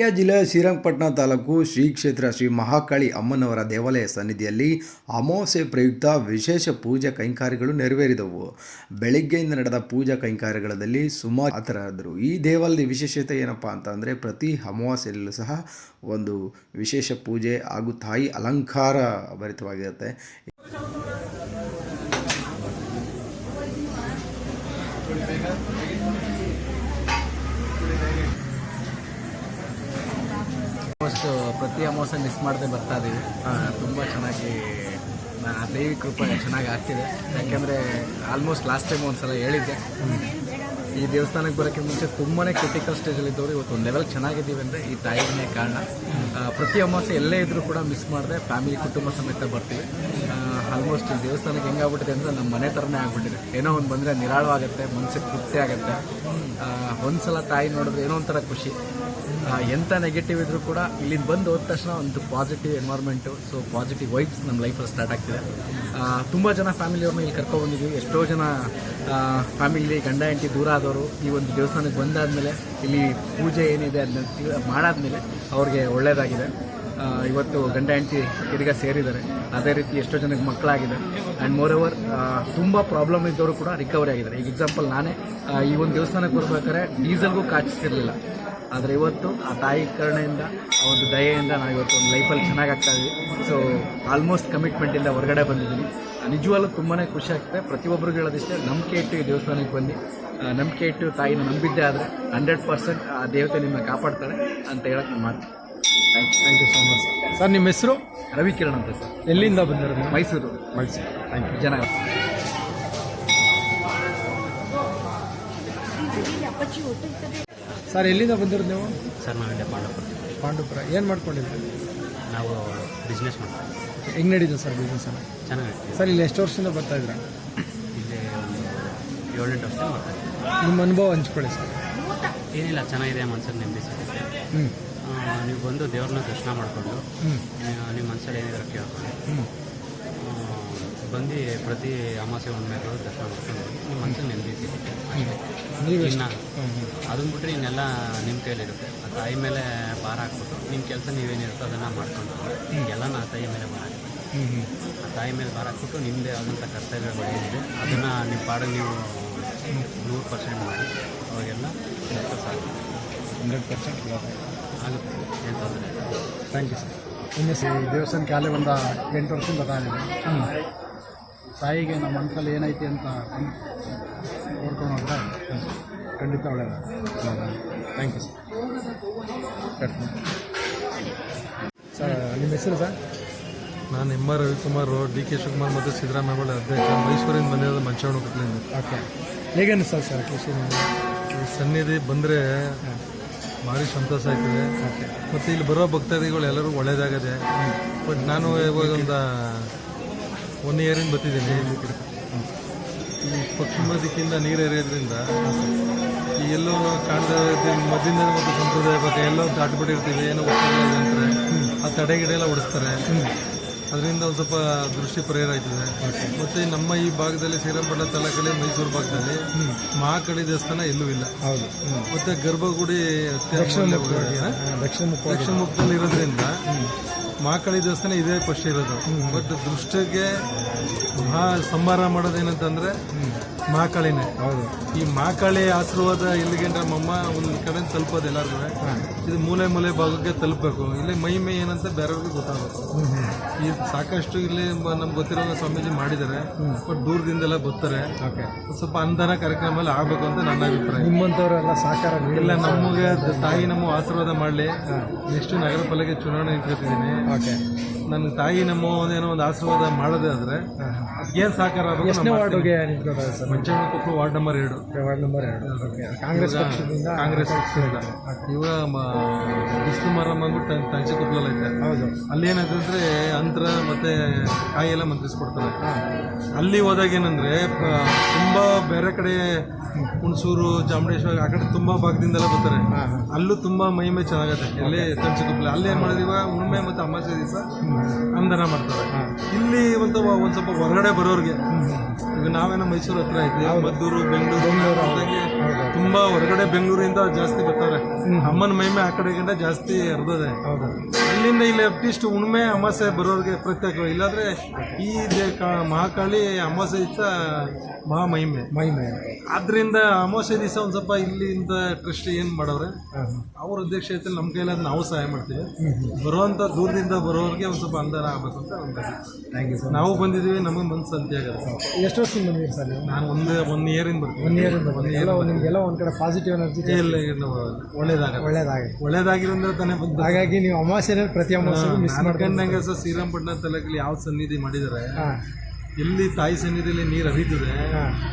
ಮಂಡ್ಯ ಜಿಲ್ಲೆ ಶ್ರೀರಂಗಪಟ್ಟಣ ತಾಲೂಕು ಶ್ರೀ ಕ್ಷೇತ್ರ ಶ್ರೀ ಮಹಾಕಾಳಿ ಅಮ್ಮನವರ ದೇವಾಲಯ ಸನ್ನಿಧಿಯಲ್ಲಿ ಅಮಾವಾಸ್ಯೆ ಪ್ರಯುಕ್ತ ವಿಶೇಷ ಪೂಜಾ ಕೈಂಕಾರ್ಯಗಳು ನೆರವೇರಿದವು. ಬೆಳಗ್ಗೆಯಿಂದ ನಡೆದ ಪೂಜಾ ಕೈಂಕಾರ್ಯಗಳಲ್ಲಿ ಸುಮಾರು ಆತರಾದರು ಈ ದೇವಾಲಯದ ವಿಶೇಷತೆ ಏನಪ್ಪ ಅಂತಂದರೆ ಪ್ರತಿ ಅಮಾವಾಸ್ಯೆಯಲ್ಲೂ ಸಹ ಒಂದು ವಿಶೇಷ ಪೂಜೆ ಹಾಗೂ ತಾಯಿ ಅಲಂಕಾರ ಭರಿತವಾಗಿರುತ್ತೆ ಆಲ್ಮೋಸ್ಟ್ ಪ್ರತಿ ಅಮಾವಾಸ್ಯೆ ಮಿಸ್ ಮಾಡದೆ ಬರ್ತಾ ಇದ್ದೀವಿ ತುಂಬ ಚೆನ್ನಾಗಿ ದೈವಿ ಕೃಪೆ ಚೆನ್ನಾಗಿ ಆಗ್ತಿದೆ. ಯಾಕೆಂದರೆ ಆಲ್ಮೋಸ್ಟ್ ಲಾಸ್ಟ್ ಟೈಮ್ ಒಂದು ಸಲ ಹೇಳಿದ್ದೆ. ಈ ದೇವಸ್ಥಾನಕ್ಕೆ ಬರೋಕ್ಕೆ ಮುಂಚೆ ತುಂಬಾ ಕ್ರಿಟಿಕಲ್ ಸ್ಟೇಜಲ್ಲಿ ಇದ್ದವರು ಇವತ್ತು ಒಂದು ಲೆವೆಲ್ ಚೆನ್ನಾಗಿದ್ದೀವಿ ಅಂದರೆ ಈ ತಾಯಿನೇ ಕಾರಣ. ಪ್ರತಿ ಅಮಾವಾಸ್ಯೆ ಎಲ್ಲೇ ಇದ್ದರೂ ಕೂಡ ಮಿಸ್ ಮಾಡಿದೆ ಫ್ಯಾಮಿಲಿ ಕುಟುಂಬ ಸಮೇತ ಬರ್ತೀವಿ. ಆಲ್ಮೋಸ್ಟ್ ಈ ದೇವಸ್ಥಾನಕ್ಕೆ ಹೆಂಗಾಗ್ಬಿಟ್ಟಿದೆ ಅಂದರೆ ನಮ್ಮ ಮನೆ ಥರನೇ ಆಗ್ಬಿಟ್ಟಿದೆ. ಏನೋ ಒಂದು ಬಂದರೆ ನಿರಾಳವಾಗುತ್ತೆ ಮನಸ್ಸಿಗೆ ತೃಪ್ತಿ ಆಗುತ್ತೆ. ಒಂದು ಸಲ ತಾಯಿ ನೋಡಿದ್ರೆ ಏನೋ ಒಂಥರ ಖುಷಿ. ಎಂಥ ನೆಗೆಟಿವ್ ಇದ್ರೂ ಕೂಡ ಇಲ್ಲಿಂದ ಬಂದು ಹೋದ ತಕ್ಷಣ ಒಂದು positive environment so positive vibes ನಮ್ಮ ಲೈಫಲ್ಲಿ ಸ್ಟಾರ್ಟ್ ಆಗ್ತಿದೆ. ತುಂಬ ಜನ ಫ್ಯಾಮಿಲಿಯವ್ರನ್ನ ಇಲ್ಲಿ ಕರ್ಕೊಬಂದಿದ್ವಿ ಎಷ್ಟೋ ಜನ ಫ್ಯಾಮಿಲಿ ಗಂಡ, ಹೆಂಡತಿ ದೂರ ಆದವರು ಈ ಒಂದು ದೇವಸ್ಥಾನಕ್ಕೆ ಬಂದಾದಮೇಲೆ, ಇಲ್ಲಿ ಪೂಜೆ ಏನಿದೆ ಅದನ್ನ ಮಾಡಾದಮೇಲೆ ಅವ್ರಿಗೆ ಒಳ್ಳೆಯದಾಗಿದೆ ಇವತ್ತು ಗಂಡ, ಹೆಂಡತಿ ತಿರ್ಗಾ ಸೇರಿದ್ದಾರೆ. ಅದೇ ರೀತಿ ಎಷ್ಟೋ ಜನಕ್ಕೆ ಮಕ್ಕಳಾಗಿದೆ. ಆ್ಯಂಡ್ ಮೋರ್ ಓವರ್ ತುಂಬ ಪ್ರಾಬ್ಲಮ್ ಇದ್ದವರು ಕೂಡ ರಿಕವರಿ ಆಗಿದ್ದಾರೆ. ಈಗ ಎಕ್ಸಾಂಪಲ್ ನಾನೇ ಈ ಒಂದು ದೇವಸ್ಥಾನಕ್ಕೆ ಬರ್ಬೇಕಾದ್ರೆ ಡೀಸೆಲ್ಗೂ ಕಾಚಿಸ್ತಿರ್ಲಿಲ್ಲ ಆದರೆ ಇವತ್ತು ಆ ತಾಯಿ ಕರುಣೆಯಿಂದ ಆ ಒಂದು ದಯೆಯಿಂದ ನಾನು ಇವತ್ತು ಒಂದು ಲೈಫಲ್ಲಿ ಚೆನ್ನಾಗಿ ಆಗ್ತಾ ಇದ್ವಿ. ಸೊ ಆಲ್ಮೋಸ್ಟ್ ಕಮಿಟ್ಮೆಂಟಿಂದ ಹೊರಗಡೆ ಬಂದಿದ್ದೀನಿ. ನಿಜವಾಗ್ಲೂ ತುಂಬಾ ಖುಷಿ ಆಗ್ತದೆ. ಪ್ರತಿಯೊಬ್ಬರಿಗೂ ಹೇಳೋದಿಷ್ಟೇ ನಂಬಿಕೆ ಇಟ್ಟು ಈ ದೇವಸ್ಥಾನಕ್ಕೆ ಬನ್ನಿ. ಆ, ನಂಬಿಕೆ ಇಟ್ಟು ತಾಯಿನ ನಂಬಿದ್ದೆ ಆದರೆ ಹಂಡ್ರೆಡ್ ಪರ್ಸೆಂಟ್ ಆ ದೇವತೆ ನಿಮ್ಮನ್ನ ಕಾಪಾಡ್ತಾರೆ ಅಂತ ಹೇಳಕ್ಕೆ ನಾನು ಮಾತು thank you thank you so much sir ನಿಮ್ಮ ಹೆಸರು? ರವಿಕಿರಣ್ ಅಂತ ಸರ್. ಎಲ್ಲಿಂದ ಬಂದಿರೋದು ಮೈಸೂರು. ಮೈಸೂರು. ಥ್ಯಾಂಕ್ ಯು ಜನ. ಸರ್ ಎಲ್ಲಿಂದ ಬಂದಿರೋದು ನೀವು? ಸರ್ ನಾವಿಲ್ಲೇ ಪಾಂಡವಪುರ. ಪಾಂಡವಪುರ. ಏನು ಮಾಡ್ಕೊಂಡಿದ್ರಿ? ನಾವು ಬಿಸ್ನೆಸ್ ಮಾಡ್ತೀವಿ ಹೆಂಗೆ ನಡೀತದೆ ಸರ್ ಬಿಸ್ನೆಸ್ ಎಲ್ಲ? ಚೆನ್ನಾಗಿ ಸರ್ ಇಲ್ಲಿ ಎಷ್ಟು ವರ್ಷದಿಂದ ಬರ್ತಾ ಇದ್ದೀರಾ? ಇಲ್ಲಿ ಒಂದು ಏಳೆಂಟು ವರ್ಷ ಮಾಡ್ತೀವಿ ನಿಮ್ಮ ಅನುಭವ ಹಂಚ್ಕೊಳ್ಳಿ ಸರ್. ಏನಿಲ್ಲ ಚೆನ್ನಾಗಿದೆ ಮನ್ಸಲ್ಲಿ ನೆಮ್ಮದಿ ಸಿಗುತ್ತೆ ಹ್ಞೂ ನೀವು ಬಂದು ದೇವ್ರನ್ನ ದರ್ಶನ ಮಾಡಿಕೊಂಡು ನಿಮ್ಮ ಮನ್ಸಲ್ಲಿ ಏನಿದ್ರೆ ಕೇಳ್ಕೊಂಡು ಬಂದು ಪ್ರತಿ ಅಮಾಸೆ ಒಂದ್ಮೇಲೆ ದರ್ಶನ ಮಾಡ್ಕೊಂಡು ನಿಮ್ಮ ಮನಸ್ಸಿನ ನೆಮ್ಮದಿ ಸಿಗುತ್ತೆ. ನೀವು ಇನ್ನು ಅದನ್ನ ಬಿಟ್ಟರೆ ಇನ್ನೆಲ್ಲ ನಿಮ್ಮ ಕೈಲಿರುತ್ತೆ ಆ ತಾಯಿ ಮೇಲೆ ಭಾರ ಹಾಕ್ಬಿಟ್ಟು ನಿಮ್ಮ ಕೆಲಸ ನೀವೇನಿರುತ್ತೋ ಅದನ್ನು ಮಾಡ್ಕೊಂಡು ಎಲ್ಲ ಆ ತಾಯಿ ಮೇಲೆ ಭಾರ ಆ ತಾಯಿ ಮೇಲೆ ಭಾರ ಹಾಕ್ಬಿಟ್ಟು ನಿಮ್ಮದೇ ಆದಂಥ ಕರ್ತವ್ಯಗಳು ಏನಿದೆ ಅದನ್ನು ನಿಮ್ಮ ಪಾಡಿಗೆ ನೀವು ನೂರು ಪರ್ಸೆಂಟ್ ಮಾಡಿ ಅವಾಗೆಲ್ಲ ಸಕ್ಸಸ್ ಆಗುತ್ತೆ ಹಂಡ್ರೆಡ್ ಪರ್ಸೆಂಟ್ ಆಗುತ್ತೆ. ಏನು ತೊಂದರೆ ಥ್ಯಾಂಕ್ ಯು ಸರ್ ಇನ್ನು ದೇವಸ್ಥಾನಕ್ಕೆ ಅಲ್ಲೇ ಒಂದು ಎಂಟು ವರ್ಷದಿಂದ ಬರ್ತಾ ಇದ್ದೀನಿ ಹ್ಞೂ ತಾಯಿಗೆ ನಮ್ಮ ಮನಸ್ಸಲ್ಲಿ ಏನೈತಿ ಅಂತ ನೋಡ್ಕೊಂಡು ಹೋದ್ರೆ ಖಂಡಿತ ಒಳ್ಳೆಯದು ಥ್ಯಾಂಕ್ ಯು ಸರ್ ಸರ್ ನಿಮ್ಮ ಹೆಸರು ಸರ್? ನಾನು M R Ravikumar D K Shivakumar ಮತ್ತು ಸಿದ್ದರಾಮಯ್ಯ ಅಧ್ಯಕ್ಷ ಮೈಸೂರಿಂದ ಬಂದಿರೋದು ಮಂಚವಣ ಕುಟ್ಲಿಂದ ಓಕೆ. ಹೇಗೇನು ಸರ್ ಸರ್ ಖುಷಿ ನಿಮಗೆ ಈ ಸನ್ನಿಧಿ ಬಂದರೆ ಭಾರಿ ಸಂತೋಷ ಆಯ್ತದೆ ಮತ್ತು ಇಲ್ಲಿ ಬರೋ ಭಕ್ತಾದಿಗಳು ಎಲ್ಲರೂ ಒಳ್ಳೇದಾಗದೆ ಬಟ್ ನಾನು ಇವಾಗ ಒಂದು ಒನ್ ಇಯರಿಂದ ಬರ್ತಿದ್ದೀನಿ. ಈ ಪಶ್ಚಿಮ ದಿಕ್ಕಿಂದ ನೀರು ಎರೆಯೋದ್ರಿಂದ ಈ ಎಲ್ಲೋ ಕಾಣ್ತಾ ಮದ್ದಿಂದ ಮತ್ತು ಸಂಪ್ರದಾಯ ಬಗ್ಗೆ ಎಲ್ಲೋ ದಾಟ್ಬಿಟ್ಟಿರ್ತೀವಿ ಏನೋ ಅಂದರೆ ಆ ತಡೆ ಗಿಡ ಎಲ್ಲ ಓಡಿಸ್ತಾರೆ. ಅದರಿಂದ ಒಂದು ಸ್ವಲ್ಪ ದೃಷ್ಟಿ ಪರಿಹಾರ ಆಯ್ತದೆ. ಮತ್ತೆ ನಮ್ಮ ಈ ಭಾಗದಲ್ಲಿ ಶ್ರೀರಂಗಪಟ್ಟಣ ತಾಲೂಕಲ್ಲಿ ಮೈಸೂರು ಭಾಗದಲ್ಲಿ ಮಹಾಕಳಿ ದೇವಸ್ಥಾನ ಎಲ್ಲೂ ಇಲ್ಲ. ಹೌದು. ಮತ್ತೆ ಗರ್ಭಗುಡಿ ದಕ್ಷಿಣ ದಕ್ಷಿಣ ಮುಖದಲ್ಲಿ ಇರೋದ್ರಿಂದ ಮಹಾಕಾಳಿ ದೇವಸ್ಥಾನ ಇದೇ ಫಸ್ಟ್ ಇರೋದು. ಬಟ್ ದೃಷ್ಟಿಗೆ ಮಹಾ ಸಂಭಾರ ಮಾಡೋದೇನಂತಂದ್ರೆ ಮಹಾಕಾಳಿನೇ ಹೌದು. ಈ ಮಹಾಕಾಳಿ ಆಶೀರ್ವಾದ ಎಲ್ಲಿಗೆ ನಮ್ಮಮ್ಮ ಒಂದು ಕಡೆ ತಲುಪೋದು ಎಲ್ಲರಿಗೂ ಇದು ಮೂಲೆ ಮೂಲೆ ಭಾಗಕ್ಕೆ ತಲುಪಬೇಕು. ಇಲ್ಲಿ ಮೈ ಮೈ ಏನಂತ ಬೇರೆಯವ್ರಿಗೆ ಗೊತ್ತಾಗುತ್ತೆ. ಈ ಸಾಕಷ್ಟು ಇಲ್ಲಿ ನಮ್ಗೆ ಗೊತ್ತಿರೋ ಸ್ವಾಮೀಜಿ ಮಾಡಿದ್ದಾರೆ. ಬಟ್ ದೂರದಿಂದೆಲ್ಲ ಬರ್ತಾರೆ. ಓಕೆ. ಸ್ವಲ್ಪ ಅನುದಾನ ಕಾರ್ಯಕ್ರಮ ಎಲ್ಲ ಆಗ್ಬೇಕು ಅಂತ ನನ್ನ ಅಭಿಪ್ರಾಯ. ನಿಮ್ಮಂಥವರೆಲ್ಲ ಸಹಕಾರ ಇಲ್ಲ ನಮಗೆ ತಾಯಿ ನಮ್ಮ ಆಶೀರ್ವಾದ ಮಾಡಲಿ. ನೆಕ್ಸ್ಟ್ ನಗರ ಪಾಲಿಕೆ ಚುನಾವಣೆ ಇಟ್ಕೊತಿದ್ದೀನಿ ಓಕೆ. ನನ್ನ ತಾಯಿ ನಮ್ಮ ಏನೋ ಒಂದು ಆಶೀರ್ವಾದ ಮಾಡೋದೇ ಆದರೆ ಏನು ಸಾಕಾರ ಪಂಚಮಕೊಪ್ಪಲು ವಾರ್ಡ್ ನಂಬರ್ ಎರಡು. ವಾರ್ಡ್ ನಂಬರ್ ಎರಡು. ಓಕೆ ಕಾಂಗ್ರೆಸ್ ಪಕ್ಷದಿಂದ ಕಾಂಗ್ರೆಸ್ ಪಕ್ಷದಿಂದ. ಇವಾಗ ಬಿಸಿಲು ಮರ ಬಂದ್ಬಿಟ್ಟು ತಂಚಿಕೊಪ್ಪಲಲ್ಲಿ ಐತೆ ಹೌದು. ಅಲ್ಲಿ ಏನಾಗ್ತದೆ ಅಂತರ ಮತ್ತೆ ಕಾಯಿ ಎಲ್ಲ ಮಂತ್ರಿಸ್ಕೊಡ್ತಾರೆ ಅಲ್ಲಿ ಹೋದಾಗ ಏನಂದ್ರೆ ತುಂಬಾ ಬೇರೆ ಕಡೆ ಹುಣಸೂರು ಚಾಮುಂಡೇಶ್ವರ ಆ ಕಡೆ ತುಂಬ ಭಾಗದಿಂದೆಲ್ಲ ಬರ್ತಾರೆ. ಅಲ್ಲೂ ತುಂಬಾ ಮಹಿಮೆ ಚೆನ್ನಾಗತ್ತೆ. ಇಲ್ಲಿ ತಂಚಿಕೊಪ್ಪಲ ಅಲ್ಲಿ ಅಲ್ಲೇ ಮಾಡಿದೀವ ಹುಣ್ಮೆ ಮತ್ತು ಅಮಾವಾಸ್ಯೆ ದಿವಸ ಅಂದನ ಮಾಡ್ತಾರೆ. ಇಲ್ಲಿ ಒಂದು ಒಂದು ಸ್ವಲ್ಪ ಹೊರಗಡೆ ಬರೋರಿಗೆ ಈಗ ನಾವೇನೋ ಮೈಸೂರು ಹತ್ರ ಐತಿ ಮದ್ದೂರು ಬೆಂಗಳೂರು ಅಂದಾಗೆ ತುಂಬಾ ಹೊರಗಡೆ ಬೆಂಗಳೂರಿಂದ ಜಾಸ್ತಿ ಬರ್ತಾರೆ. ಅಮ್ಮನ ಮಹಿಮೆ ಆ ಕಡೆಗಿಂತ ಜಾಸ್ತಿ ಹರಿದದೆ. ಅಲ್ಲಿಂದ ಇಲ್ಲಿ ಅಟ್ಲೀಸ್ಟ್ ಉಣ್ಮೆ ಅಮಾಸೆ ಬರೋರಿಗೆ ಪ್ರತ್ಯೇಕ ಇಲ್ಲಾಂದ್ರೆ ಈ ಮಹಾಕಾಳಿ ಅಮಾಸೆ ದಿವಸ ಮಹಾ ಮಹಿಮೆ ಮಹಿಮೆ ಆದ್ರಿಂದ ಅಮಾಸೆ ದಿವಸ ಒಂದ್ ಸ್ವಲ್ಪ ಇಲ್ಲಿಂದ ಟ್ರಸ್ಟ್ ಏನ್ ಮಾಡವ್ರೆ? ಅವ್ರ ಅಧ್ಯಕ್ಷತೆಯಲ್ಲಿ ನಮ್ಮ ಕೈಲಾದ ನಾವು ಸಹಾಯ ಮಾಡ್ತೀವಿ. ಬರುವಂತ ದೂರದಿಂದ ಬರೋರಿಗೆ ಒಂದ್ ಸ್ವಲ್ಪ ಅನುದಾನ ಆಗ್ಬೇಕು ಅಂತ ಥ್ಯಾಂಕ್ ಯು ಸರ್ ನಾವು ಬಂದಿದ್ದೀವಿ ನಮಗೆ ಮನ್ಸು ಆಗುತ್ತೆ. ಎಷ್ಟು ವರ್ಷ ಬಂದಿದ್ದೀವಿ ಸರ್ ನಾನು ಒಂದು ಒನ್ ಇಯರ್ ಇಂದ ಬರ್ತೀನಿ. ಒನ್ ಇಯರ್ ನಿಮಗೆಲ್ಲ ಒಂದು ಕಡೆ ಪಾಸಿಟಿವ್ ಎನರ್ಜಿ ಇಲ್ಲ ಇಲ್ಲ, ಒಳ್ಳೇದಾಗ ಒಳ್ಳೇದಾಗಿ ಒಳ್ಳೇದಾಗಿರೋದ್ರೆ ತಾನೇ ಬಂದ ಹಾಗಾಗಿ ನೀವು ಅಮಾವಾಸ್ಯೆನಲ್ಲಿ ಪ್ರತಿ ಅಮಾವಾಸ್ಯ ಮಿಸ್ ಮಾಡಿ ಅನ್ಕೊಂಡಂಗೆ ಸರ್ ಶ್ರೀರಂಗಪಟ್ಟಣ ತಾಲೂಕಲ್ಲಿ ಯಾವ ಸನ್ನಿಧಿ ಮಾಡಿದರೆ ಎಲ್ಲಿ ತಾಯಿ ಸನ್ನಿಧಿಯಲ್ಲಿ ನೀರು ಹರಿತದೆ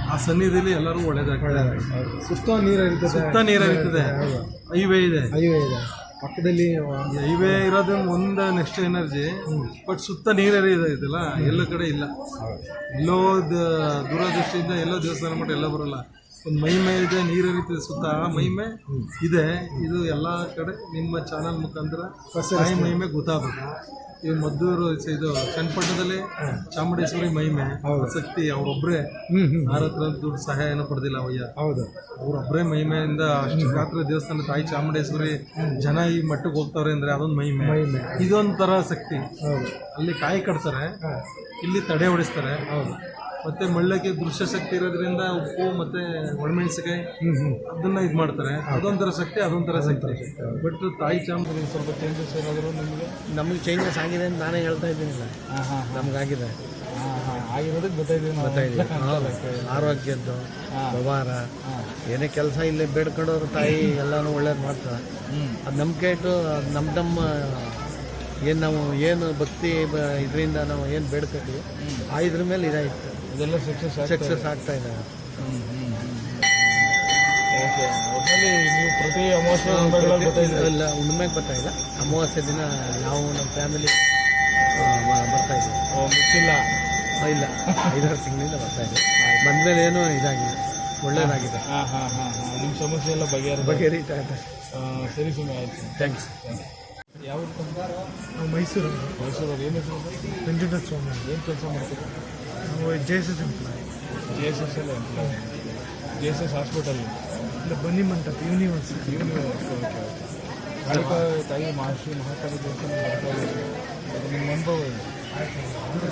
ಆ ಸನ್ನಿಧಿಯಲ್ಲಿ ಎಲ್ಲರೂ ಒಳ್ಳೇದಾಗ ಸುತ್ತ ನೀರು ಹರಿತದೆ. ಸುತ್ತ ನೀರು ಹರಿತದೆ. ಹೈವೇ ಇದೆ. ಹೈವೇ ಇದೆ. ಪಕ್ಕದಲ್ಲಿ ಹೈವೇ ಇರೋದು ಒಂದು ನೆಕ್ಸ್ಟ್ ಎನರ್ಜಿ ಬಟ್ ಸುತ್ತ ನೀರು ಹರಿಯೋದೈತಲ್ಲ ಎಲ್ಲ ಕಡೆ ಇಲ್ಲ. ಎಲ್ಲೋ ದೂರದೃಷ್ಟಿಯಿಂದ ಎಲ್ಲೋ ದೇವಸ್ಥಾನ ಮಟ್ಟ ಎಲ್ಲ ಬರಲ್ಲ. ಒಂದು ಮಹಿಮೆ ಇದೆ ನೀರು ಹರಿತದೆ ಸುತ್ತ. ಆ ಮಹಿಮೆ ಇದೆ. ಇದು ಎಲ್ಲ ಕಡೆ ನಿಮ್ಮ ಚಾನಲ್ ಮುಖಾಂತರ ಸಾಯಿ ಮಹಿಮೆ ಗೊತ್ತಾಗುತ್ತೆ. ಈ ಮದ್ದೂರು ಇದು ಚನ್ನಪಟ್ಟಣದಲ್ಲಿ ಚಾಮುಂಡೇಶ್ವರಿ ಮಹಿಮೆ ಶಕ್ತಿ ಅವರೊಬ್ಬರೇ ಭಾರತದ ಹ್ಞೂ ಯಾರ ಹತ್ರ ದುಡ್ಡು ಸಹಾಯ ಏನೂ ಪಡೆದಿಲ್ಲ ಅವಯ್ಯ ಹೌದು. ಅವರೊಬ್ಬರೇ ಮಹಿಮೆಯಿಂದ ಅಷ್ಟು ಗಾತ್ರ ದೇವಸ್ಥಾನ ತಾಯಿ ಚಾಮುಂಡೇಶ್ವರಿ ಜನ ಈ ಮಟ್ಟಕ್ಕೆ ಹೋಗ್ತಾರೆ ಅಂದ್ರೆ ಅದೊಂದು ಮಹಿಮೆ ಇದೊಂಥರ ಶಕ್ತಿ. ಹೌದು. ಅಲ್ಲಿ ಕಾಯಿ ಕಟ್ತಾರೆ. ಇಲ್ಲಿ ತಡೆ ಹೊಡಿಸ್ತಾರೆ. ಮತ್ತೆ ಮಳ್ಳಕ್ಕೆ ದೃಶ್ಯ ಶಕ್ತಿ ಇರೋದ್ರಿಂದ ಉಪ್ಪು ಮತ್ತೆ ಒಣಮೆಣಸಿಕಾಯಿ ಅದನ್ನ ಇದು ಮಾಡ್ತಾರೆ. ಅದೊಂಥರ ಶಕ್ತಿ ಅದೊಂಥರ ಶಕ್ತಿ. ಬಟ್ ತಾಯಿ ಚಾಮುಂಡೇಶ್ವರಿ ಸ್ವಲ್ಪ ಚೇಂಜಸ್ ಏನಾದರೂ ನಿಮಗೆ? ನಮಗೆ ಚೇಂಜಸ್ ಆಗಿದೆ ಅಂತ ನಾನೇ ಹೇಳ್ತಾ ಇದ್ದೀನಿಲ್ಲ. ನಮಗಾಗಿದೆ. ಆಗಿರೋದಕ್ಕೆ ಗೊತ್ತಾಯ್ತು ಗೊತ್ತಾಗಿದೆ ಆರೋಗ್ಯದ್ದು ವ್ಯವಹಾರ ಏನೇ ಕೆಲಸ ಇಲ್ಲಿ ಬೇಡ್ಕೊಂಡವ್ರು ತಾಯಿ ಎಲ್ಲನೂ ಒಳ್ಳೇದು ಮಾಡ್ತಾರೆ. ಅದು ನಂಬಿಕೆ ಇಟ್ಟು ನಮ್ ನಮ್ಮ ನಮ್ಮ ಏನು ನಾವು ಏನು ಭಕ್ತಿ ಇದರಿಂದ ನಾವು ಏನು ಬೇಡ್ಕೊತೀವಿ ಆ ಇದ್ರ ಮೇಲೆ ಇದಾಯ್ತು. ಇದೆಲ್ಲ ಸಕ್ಸಸ್ ಸಕ್ಸಸ್ ಆಗ್ತಾ ಇದೆ. ಒಟ್ಟಲ್ಲಿ ನೀವು ಪ್ರತಿ ಅಮಾವಾಸ್ಯೆ ಇಲ್ಲ ಹುಣ್ಣಿಮೆಗೆ ಬರ್ತಾ ಇಲ್ಲ. ಅಮಾವಾಸ್ಯೆ ದಿನ ನಾವು ನಮ್ಮ ಫ್ಯಾಮಿಲಿ ಬರ್ತಾ ಇದ್ದೀವಿ. ಮುಚ್ಚಿಲ್ಲ. ಇಲ್ಲ. ಐದಾರು ತಿಂಗಳಿಂದ ಬರ್ತಾ ಇದ್ದೀವಿ ಬಂದ್ಮೇಲೆ ಏನೂ ಇದಾಗಿಲ್ಲ. ಒಳ್ಳೇದಾಗಿದೆ. ಹಾಂ ಹಾಂ ಹಾಂ ಹಾಂ. ನಿಮ್ಮ ಸಮಸ್ಯೆ ಎಲ್ಲ ಬಗೆಹರಿ ಬಗೆಹರಿತಾ ಇದೆ. ಸರಿ ಸುಮ್ಮನೆ ಆಯ್ತು. ಥ್ಯಾಂಕ್ಸ್ ಯಾವ ನಾವು ಮೈಸೂರು. ಮೈಸೂರಲ್ಲಿ ಏನು ಹೆಸರು? ಮಂಜುನಾಥ ಸ್ವಾಮಿ. ಏನು ಕೆಲಸ ಮಾಡ್ತೀರಾ? ನಾವು J S S employ J S S ಎಲ್ಲ ಜೆ ಎಸ್ ಎಸ್ ಹಾಸ್ಪಿಟಲ್ ಇಲ್ಲ ಬನ್ನಿ ಮಂಟಪ ಯೂನಿವರ್ಸಿಟಿ ಕಾಳಿಕ ತಾಯಿ ಮಹರ್ಷಿ ಮಹಾಕಾಳಿ ದೇವಸ್ಥಾನ ಬರ್ತಾ ಇದ್ದೀವಿ ಅದು ನಿಮ್ಮ ಅನುಭವ ಏನು ಇದು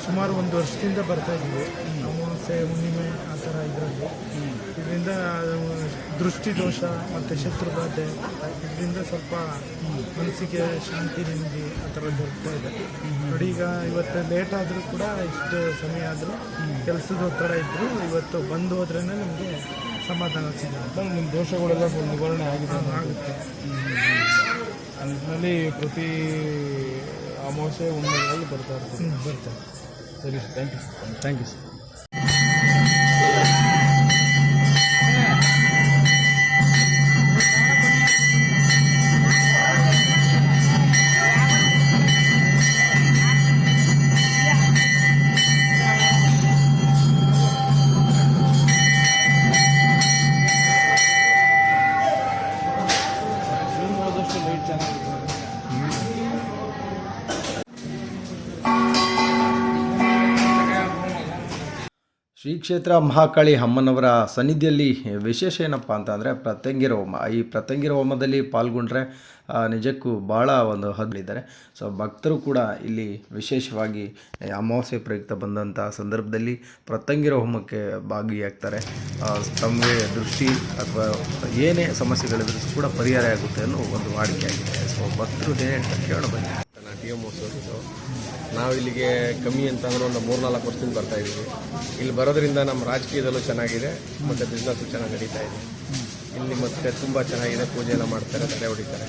ಸುಮಾರು ಒಂದು ವರ್ಷದಿಂದ ಬರ್ತಾ ಇದ್ದೀವಿ. ಅಮಾವಾಸ್ಯೆ ಹುಣ್ಣಿಮೆ ಆ ಥರ ಇದರಲ್ಲಿ. ಇದರಿಂದ ದೃಷ್ಟಿ ದೋಷ ಮತ್ತು ಶತ್ರುಬಾಧೆ ಇದರಿಂದ ಸ್ವಲ್ಪ ಮನಸ್ಸಿಗೆ ಶಾಂತಿ ನೆಮ್ಮದಿ ಆ ಥರ ದೊರಕ್ತಾ ಇದೆ. ನೋಡಿ ಈಗ ಇವತ್ತು ಲೇಟ್ ಆದರೂ ಕೂಡ ಇಷ್ಟು ಸಮಯ ಆದರೂ ಕೆಲಸದ ಒತ್ತಡ ಇದ್ದರೂ ಇವತ್ತು ಬಂದು ಹೋದ್ರೇ ನಮಗೆ ಸಮಾಧಾನ ಸಿಗುತ್ತೆ. ನಿಮ್ಮ ದೋಷಗಳೆಲ್ಲ ಸ್ವಲ್ಪ ನಿವಾರಣೆ ಆಗಿದೆ ಆಗುತ್ತೆ. ಅದರಲ್ಲಿ ನಿಟ್ಟಿನಲ್ಲಿ ಪ್ರತಿ ಅಮಾವಾಸ್ಯೆ ಹುಣ್ಣಿಮೆಗಾಗಿ ಬರ್ತಾ ಇರ್ತೀವಿ ಹ್ಞೂ ಬರ್ತಾರೆ ಸರಿ thank you thank you sir June ಹೋದಷ್ಟು ಲೈಟ್ ಚೆನ್ನಾಗಿದೆ ಶ್ರೀ ಕ್ಷೇತ್ರ ಮಹಾಕಾಳಿ ಅಮ್ಮನವರ ಸನ್ನಿಧಿಯಲ್ಲಿ ವಿಶೇಷ ಏನಪ್ಪ ಅಂತಂದರೆ ಪ್ರತ್ಯಂಗಿರ ಹೋಮ ಈ ಪ್ರತ್ಯಂಗಿರ ಹೋಮದಲ್ಲಿ ಪಾಲ್ಗೊಂಡ್ರೆ ನಿಜಕ್ಕೂ ಭಾಳ ಒಂದು ಹದ್ದಿದ್ದಾರೆ ಸೊ ಭಕ್ತರು ಕೂಡ ಇಲ್ಲಿ ವಿಶೇಷವಾಗಿ ಅಮಾವಾಸ್ಯೆ ಪ್ರಯುಕ್ತ ಬಂದಂಥ ಸಂದರ್ಭದಲ್ಲಿ ಪ್ರತ್ಯಂಗಿರ ಹೋಮಕ್ಕೆ ಭಾಗಿಯಾಗ್ತಾರೆ ತಮಗೆ ದೃಷ್ಟಿ ಅಥವಾ ಏನೇ ಸಮಸ್ಯೆಗಳಿದ್ರೂ ಕೂಡ ಪರಿಹಾರ ಆಗುತ್ತೆ ಅನ್ನೋ ಒಂದು ವಾಡಿಕೆ ಆಗಿದೆ. ಸೊ ಭಕ್ತರು ಏನೇ ಹೇಳ್ತಾರೆ ನಾವು ಇಲ್ಲಿಗೆ ಕಮ್ಮಿ ಅಂತಂದ್ರೆ ಒಂದು ಮೂರ್ನಾಲ್ಕು ವರ್ಷದಿಂದ ಬರ್ತಾ ಇದ್ದೀವಿ. ಇಲ್ಲಿ ಬರೋದ್ರಿಂದ ನಮ್ಮ ರಾಜಕೀಯದಲ್ಲೂ ಚೆನ್ನಾಗಿದೆ ಮತ್ತು ಬಿಸ್ನೆಸ್ಸು ಚೆನ್ನಾಗಿ ನಡೀತಾ ಇದೆ. ಇಲ್ಲಿ ಮತ್ತೆ ತುಂಬ ಚೆನ್ನಾಗಿದೆ ಪೂಜೆ ಎಲ್ಲ ಮಾಡ್ತಾರೆ ತಲೆ ಹೊಡಿತಾರೆ.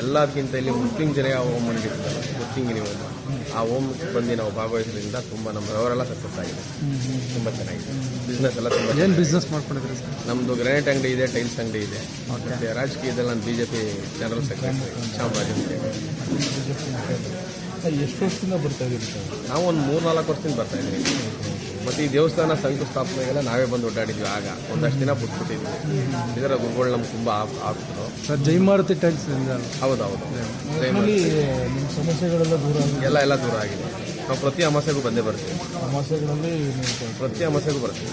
ಎಲ್ಲದಕ್ಕಿಂತ ಇಲ್ಲಿ ಮೃತ್ಯುಂಜಯ ಹೋಮ ನಡೀತದಲ್ಲ ಮೃತ್ಯುಂಗಿನಿ ಹೋಮ. ಆ ಹೋಮಕ್ಕೆ ಬಂದು ನಾವು ಭಾಗವಹಿಸೋದ್ರಿಂದ ತುಂಬ ನಮ್ಮ ವ್ಯವಹಾರ ಸಕ್ಸಸ್ ಆಗಿದೆ ತುಂಬ ಚೆನ್ನಾಗಿದೆ. ಬಿಸ್ನೆಸ್ ಎಲ್ಲ ತುಂಬ ಏನು ಬಿಸ್ನೆಸ್ ಮಾಡ್ಕೊಂಡಿದ್ರೆ ನಮ್ಮದು ಗ್ರಾನೈಟ್ ಅಂಗಡಿ ಇದೆ ಟೈಲ್ಸ್ ಅಂಗಡಿ ಇದೆ. ಮತ್ತು ರಾಜಕೀಯದಲ್ಲಿ ನಾನು B J P general secretary Chamaraja ಎಷ್ಟು ವರ್ಷದಿಂದ ಬರ್ತಾ ಇದ್ದೀರಿ ಸರ್? ನಾವು ಒಂದು ಮೂರು ನಾಲ್ಕು ವರ್ಷದಿಂದ ಬರ್ತಾ ಇದ್ದೀವಿ. ಮತ್ತು ಈ ದೇವಸ್ಥಾನ ಶಂಕುಸ್ಥಾಪನೆಗೆಲ್ಲ ನಾವೇ ಬಂದು ಓಡಾಡಿದ್ವಿ ಆಗ. ಒಂದಷ್ಟು ದಿನ ಬಿಟ್ಬಿಟ್ಟಿದ್ವಿ. ಇದರ ಗುರುಗಳು ನಮ್ಗೆ ತುಂಬ ಆಪ್ತರು ಸರ್ ಜೈಮಾರುತಿ ಟೈಮ್ಸ್ ಹೌದು ಹೌದೌದು. ನಿಮ್ಮ ಸಮಸ್ಯೆಗಳೆಲ್ಲ ದೂರ ಆಗಿದೆ? ಎಲ್ಲ ಎಲ್ಲ ದೂರ ಆಗಿದೆ. ನಾವು ಪ್ರತಿ ಅಮಾಸೆಗೂ ಬಂದೇ ಬರ್ತೀವಿ. ಸಮಸ್ಯೆಗಳಲ್ಲಿ ಪ್ರತಿ ಅಮಾಸೆಗೂ ಬರ್ತೀವಿ.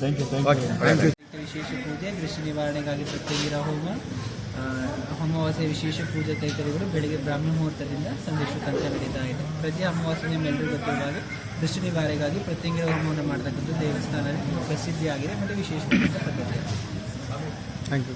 ಥ್ಯಾಂಕ್ ಯು ಥ್ಯಾಂಕ್ ವಿಶೇಷ ಪೂಜೆ ದೃಷ್ಟಿ ನಿವಾರಣೆಗಾಗಿ ಪ್ರತ್ಯೇಕ ಹೋಮ ಅಮಾವಾಸ್ಯೆ ವಿಶೇಷ ಪೂಜೆ ಕೈಕರ್ಯಗಳು ಬೆಳಗ್ಗೆ ಬ್ರಾಹ್ಮಣ ಮುಹೂರ್ತದಿಂದ ಸಂದೇಶ ತನಕ ನಡೀತಾ ಇದೆ. ಪ್ರತಿ ಅಮಾವಾಸ್ಯೆ ನಿಮ್ಮೆಲ್ಲರಿಗೂ ಗೊತ್ತಿರುವಾಗ ದೃಷ್ಟಿ ನಿವಾರಣೆಗಾಗಿ ಪ್ರತ್ಯೇಕ ಹೋಮವನ್ನು ಮಾಡತಕ್ಕಂಥ ದೇವಸ್ಥಾನ ತುಂಬ ಪ್ರಸಿದ್ಧಿಯಾಗಿದೆ, ಮತ್ತು ವಿಶೇಷವಾದಂಥ ಪದ್ಧತಿ ಥ್ಯಾಂಕ್ ಯು